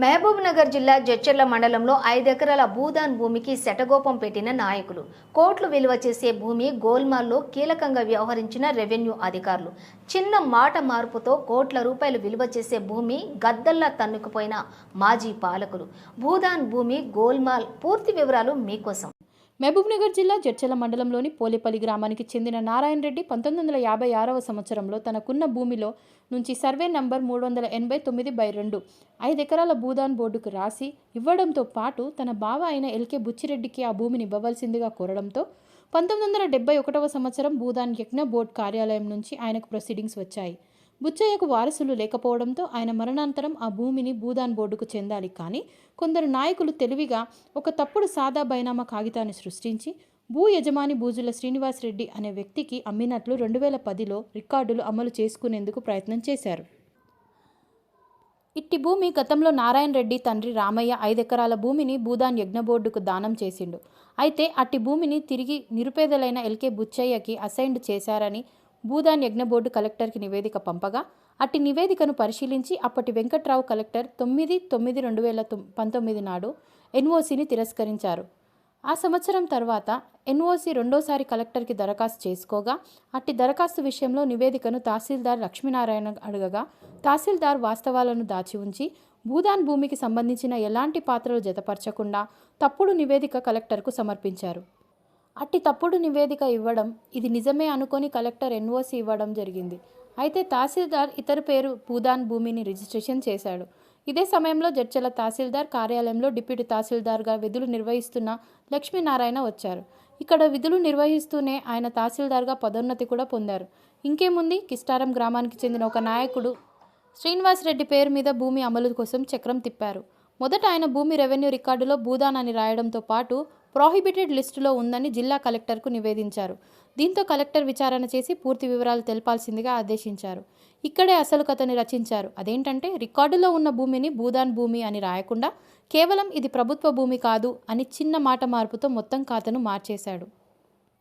మహబూబ్నగర్ జిల్లా జడ్చర్ల మండలంలో ఐదెకరాల భూదాన్ భూమికి శటగోపం పెట్టిన నాయకులు. కోట్లు విలువ చేసే భూమి గోల్మాల్లో కీలకంగా వ్యవహరించిన రెవెన్యూ అధికారులు. చిన్న మాట మార్పుతో కోట్ల రూపాయలు విలువ చేసే భూమి గద్దల్లా తన్నుకుపోయిన మాజీ పాలకులు. భూదాన్ భూమి గోల్మాల్ పూర్తి వివరాలు మీకోసం. మహబూబ్నగర్ జిల్లా జడ్చల మండలంలోని పోలేపల్లి గ్రామానికి చెందిన నారాయణ రెడ్డి పంతొమ్మిది వందల యాభై ఆరవ సంవత్సరంలో తనకున్న భూమిలో నుంచి సర్వే నంబర్ మూడు వందల ఎనభై తొమ్మిది బై రెండు ఐదు ఎకరాల భూదాన్ బోర్డుకు రాసి ఇవ్వడంతో పాటు తన బావ అయిన ఎల్కే బుచ్చిరెడ్డికి ఆ భూమిని ఇవ్వవలసిందిగా కోరడంతో పంతొమ్మిది వందల డెబ్బై ఒకటవ సంవత్సరం భూదాన్ యజ్ఞ బోర్డు కార్యాలయం నుంచి ఆయనకు ప్రొసీడింగ్స్ వచ్చాయి. బుచ్చయ్యకు వారసులు లేకపోవడంతో ఆయన మరణాంతరం ఆ భూమిని భూదాన్ బోర్డుకు చెందాలి. కానీ కొందరు నాయకులు తెలివిగా ఒక తప్పుడు సాదా బైనామా కాగితాన్ని సృష్టించి భూ యజమాని బూజుల శ్రీనివాస్ రెడ్డి అనే వ్యక్తికి అమ్మినట్లు రెండు వేల పదిలో రికార్డులు అమలు చేసుకునేందుకు ప్రయత్నం చేశారు. ఇట్టి భూమి గతంలో నారాయణ రెడ్డి తండ్రి రామయ్య ఐదెకరాల భూమిని భూదాన్ యజ్ఞ బోర్డుకు దానం చేసిండు. అయితే అట్టి భూమిని తిరిగి నిరుపేదలైన ఎల్కే బుచ్చయ్యకి అసైన్డ్ చేశారని భూదాన్ యజ్ఞ బోర్డు కలెక్టర్కి నివేదిక పంపగా అట్టి నివేదికను పరిశీలించి అప్పటి వెంకట్రావు కలెక్టర్ తొమ్మిది తొమ్మిది రెండు వేల పంతొమ్మిది నాడు ఎన్ఓసిని తిరస్కరించారు. ఆ సంవత్సరం తర్వాత ఎన్ఓసి రెండోసారి కలెక్టర్కి దరఖాస్తు చేసుకోగా అట్టి దరఖాస్తు విషయంలో నివేదికను తహసీల్దార్ లక్ష్మీనారాయణ అడగగా తహసీల్దార్ వాస్తవాలను దాచి ఉంచి భూదాన్ భూమికి సంబంధించిన ఎలాంటి పాత్రలు జతపరచకుండా తప్పుడు నివేదిక కలెక్టర్కు సమర్పించారు. అట్టి తప్పుడు నివేదిక ఇవ్వడం ఇది నిజమే అనుకొని కలెక్టర్ ఎన్ఓసి ఇవ్వడం జరిగింది. అయితే తహసీల్దార్ ఇతర పేరు భూదాన్ భూమిని రిజిస్ట్రేషన్ చేశాడు. ఇదే సమయంలో జడ్చల తహసీల్దార్ కార్యాలయంలో డిప్యూటీ తహసీల్దార్గా విధులు నిర్వహిస్తున్న లక్ష్మీనారాయణ వచ్చారు. ఇక్కడ విధులు నిర్వహిస్తూనే ఆయన తహసీల్దార్గా పదోన్నతి కూడా పొందారు. ఇంకేముంది? కిస్టారం గ్రామానికి చెందిన ఒక నాయకుడు శ్రీనివాస్ రెడ్డి పేరు మీద భూమి అమలు కోసం చక్రం తిప్పారు. మొదట ఆయన భూమి రెవెన్యూ రికార్డులో భూదాన్ అని రాయడంతో పాటు ప్రోహిబిటెడ్ లిస్టులో ఉందని జిల్లా కలెక్టర్కు నివేదించారు. దీంతో కలెక్టర్ విచారణ చేసి పూర్తి వివరాలు తెలపాల్సిందిగా ఆదేశించారు. ఇక్కడే అసలు కథని రచించారు. అదేంటంటే రికార్డులో ఉన్న భూమిని భూదాన్ భూమి అని రాయకుండా కేవలం ఇది ప్రభుత్వ భూమి కాదు అని చిన్న మాట మార్పుతో మొత్తం ఖాతాను మార్చేశాడు.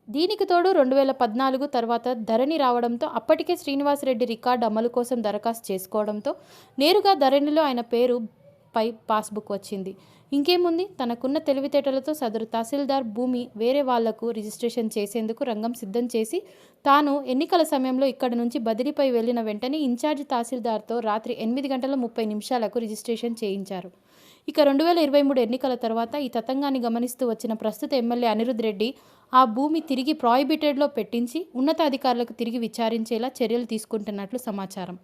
దీనికి తోడు రెండు వేల పద్నాలుగు తర్వాత ధరణి రావడంతో అప్పటికే శ్రీనివాసరెడ్డి రికార్డు అమలు కోసం దరఖాస్తు చేసుకోవడంతో నేరుగా ధరణిలో ఆయన పేరు పై పాస్బుక్ వచ్చింది. ఇంకేముంది? తనకున్న తెలివితేటలతో సదరు తహసీల్దార్ భూమి వేరే వాళ్ళకు రిజిస్ట్రేషన్ చేసేందుకు రంగం సిద్ధం చేసి తాను ఎన్నికల సమయంలో ఇక్కడి నుంచి బదిలీపై వెళ్ళిన వెంటనే ఇన్ఛార్జ్ తహసీల్దార్తో రాత్రి ఎనిమిది గంటల ముప్పై నిమిషాలకు రిజిస్ట్రేషన్ చేయించారు. ఇక రెండు వేల ఇరవై మూడు ఎన్నికల తర్వాత ఈ తతంగాన్ని గమనిస్తూ వచ్చిన ప్రస్తుత ఎమ్మెల్యే అనిరుద్ రెడ్డి ఆ భూమి తిరిగి ప్రాయిబిటెడ్లో పెట్టించి ఉన్నతాధికారులకు తిరిగి విచారించేలా చర్యలు తీసుకుంటున్నట్లు సమాచారం.